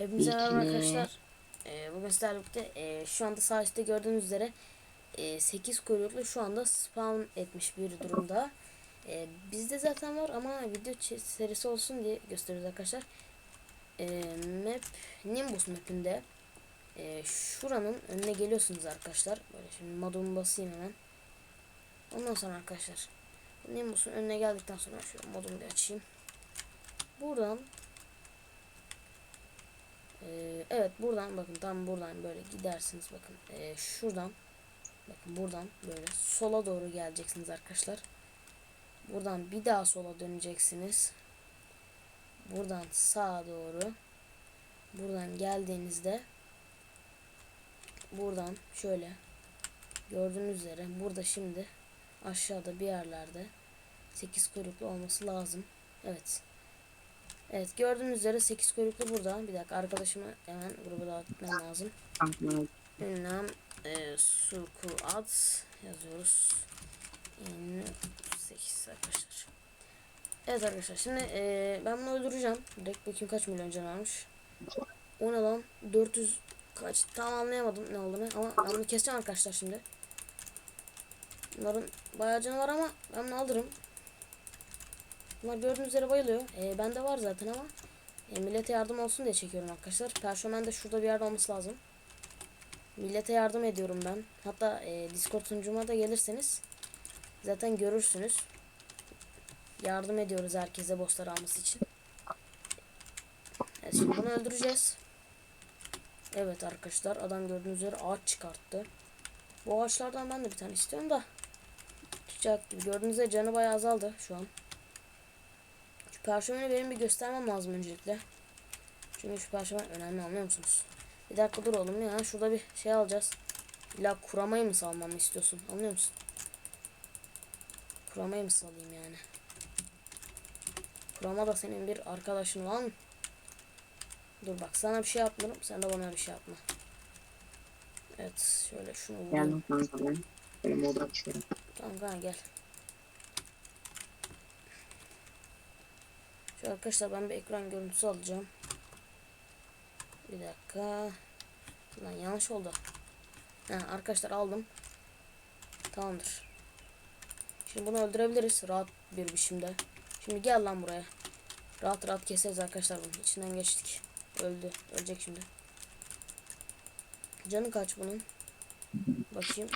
Hepinize merhaba arkadaşlar. Ee, bugün sizlerle birlikte e, şu anda sağ üstte gördüğünüz üzere e, 8 kuyruklu şu anda spawn etmiş bir durumda. E, bizde zaten var ama video serisi olsun diye gösteriyoruz arkadaşlar. E, map Nimbus mapinde e, şuranın önüne geliyorsunuz arkadaşlar. Böyle şimdi modumu basayım hemen. Ondan sonra arkadaşlar Nimbus'un önüne geldikten sonra şöyle modumu bir açayım. Buradan ee, evet buradan bakın tam buradan böyle gidersiniz bakın. Ee, şuradan bakın buradan böyle sola doğru geleceksiniz arkadaşlar. Buradan bir daha sola döneceksiniz. Buradan sağa doğru buradan geldiğinizde buradan şöyle gördüğünüz üzere burada şimdi aşağıda bir yerlerde 8 kuyruklu olması lazım. Evet Evet gördüğünüz üzere 8 kuyruklu burada. Bir dakika arkadaşımı hemen gruba davet etmem lazım. Ünlem e, Sukuat yazıyoruz. İn 8 arkadaşlar. Evet arkadaşlar şimdi e, ben bunu öldüreceğim. Direkt bakayım kaç milyon can almış. O ne lan? 400 kaç? Tam anlayamadım ne olduğunu ama ben bunu keseceğim arkadaşlar şimdi. Bunların bayağı canı var ama ben bunu alırım. Bunlar gördüğünüz üzere bayılıyor. E, bende var zaten ama e, millete yardım olsun diye çekiyorum arkadaşlar. Perşomen de şurada bir yerde olması lazım. Millete yardım ediyorum ben. Hatta e, Discord sunucuma da gelirseniz zaten görürsünüz. Yardım ediyoruz herkese bosslar alması için. Evet, şimdi bunu öldüreceğiz. Evet arkadaşlar adam gördüğünüz üzere ağaç çıkarttı. Bu ağaçlardan ben de bir tane istiyorum da. Çıkacak gibi. Gördüğünüz üzere canı bayağı azaldı şu an. Parşömeni benim bir göstermem lazım öncelikle. Çünkü şu parşömen önemli anlıyor musunuz? Bir dakika dur oğlum ya. Şurada bir şey alacağız. İlla kuramayı mı salmamı istiyorsun? Anlıyor musun? Kuramayı mı salayım yani? Kurama da senin bir arkadaşın var mı? Dur bak sana bir şey yapmıyorum. Sen de bana bir şey yapma. Evet şöyle şunu vurayım. Açıyorum. Tamam gel. Şu arkadaşlar ben bir ekran görüntüsü alacağım. Bir dakika. Lan yanlış oldu. Ha, arkadaşlar aldım. Tamamdır. Şimdi bunu öldürebiliriz rahat bir biçimde. Şimdi gel lan buraya. Rahat rahat keseriz arkadaşlar bunu. İçinden geçtik. Öldü. Ölecek şimdi. Canı kaç bunun? Bakayım.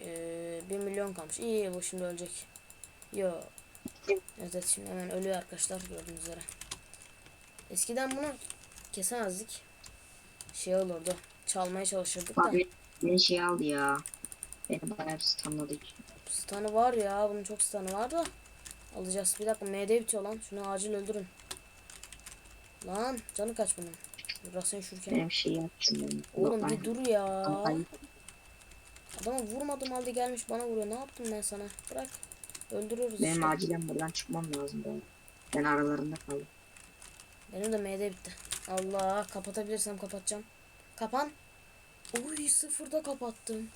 Ee, 1 milyon kalmış. İyi bu şimdi ölecek. Yo. Evet, şimdi hemen ölüyor arkadaşlar gördüğünüz üzere. Eskiden bunu kesemezdik. Şey olurdu. Çalmaya çalışırdık da. Bak beni, şey aldı ya. Beni bayağı bir stunladı. Stun'ı var ya. Bunun çok stun'ı var da. Alacağız. Bir dakika MD bitiyor lan. Şunu acil öldürün. Lan canı kaç bunun? Rasen şurken. Benim şey benim. Oğlum Yok, bir dur ya. Ay, Adama vurmadım halde gelmiş bana vuruyor. Ne yaptım ben sana? Bırak. Öldürüyoruz Benim işte. acilen buradan çıkmam lazım. Ben, ben aralarında kaldım. Benim de MD bitti. Allah kapatabilirsem kapatacağım. Kapan. Uy sıfırda kapattım.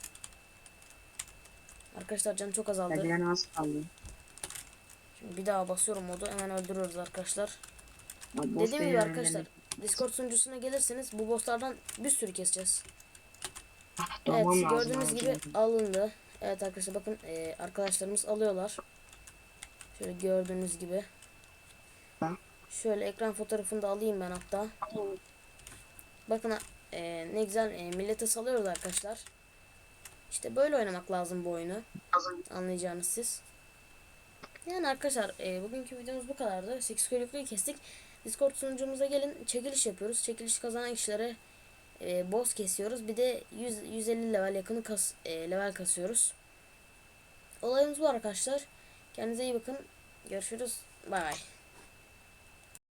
Arkadaşlar canım çok azaldı. Acilen az kaldı. Şimdi bir daha basıyorum modu hemen öldürüyoruz arkadaşlar. Boss Dediğim gibi arkadaşlar Discord sunucusuna gelirseniz bu bosslardan bir sürü keseceğiz. Ah, Evet gördüğünüz gibi alındı. Evet arkadaşlar bakın e, arkadaşlarımız alıyorlar. Şöyle gördüğünüz gibi. Şöyle ekran fotoğrafını da alayım ben hatta. Bakın e, ne güzel e, millete salıyoruz arkadaşlar. İşte böyle oynamak lazım bu oyunu. Anlayacağınız siz. Yani arkadaşlar e, bugünkü videomuz bu kadardı. 8 kuyrukluyu kestik. Discord sunucumuza gelin çekiliş yapıyoruz. Çekiliş kazanan kişilere e, boss kesiyoruz. Bir de 100, 150 level yakını kas, e, level kasıyoruz. Olayımız bu arkadaşlar. Kendinize iyi bakın. Görüşürüz. Bay bay.